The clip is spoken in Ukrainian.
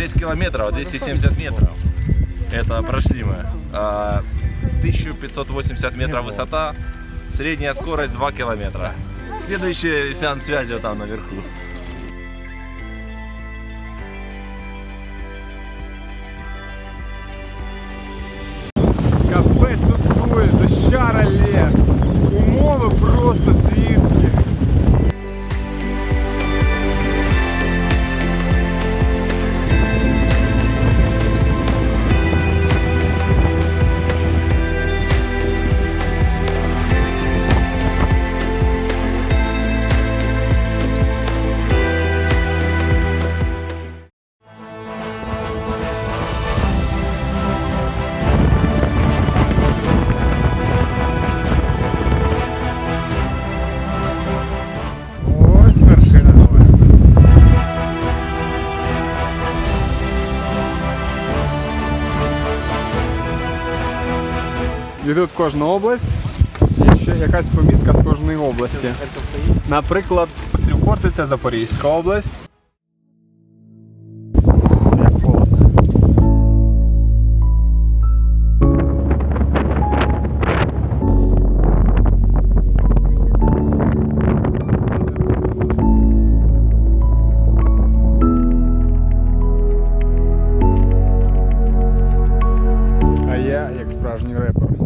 6 километров, 270 метров. Это прошли мы. А, 1580 метров высота, средняя скорость 2 километра. Следующий сеанс связи вот там наверху. Капець тут дує, дощара лє. Умови просто Відуть кожну область і ще якась помітка з кожної області. Наприклад, Трюкортиця Запорізька область. Я як справжній репер.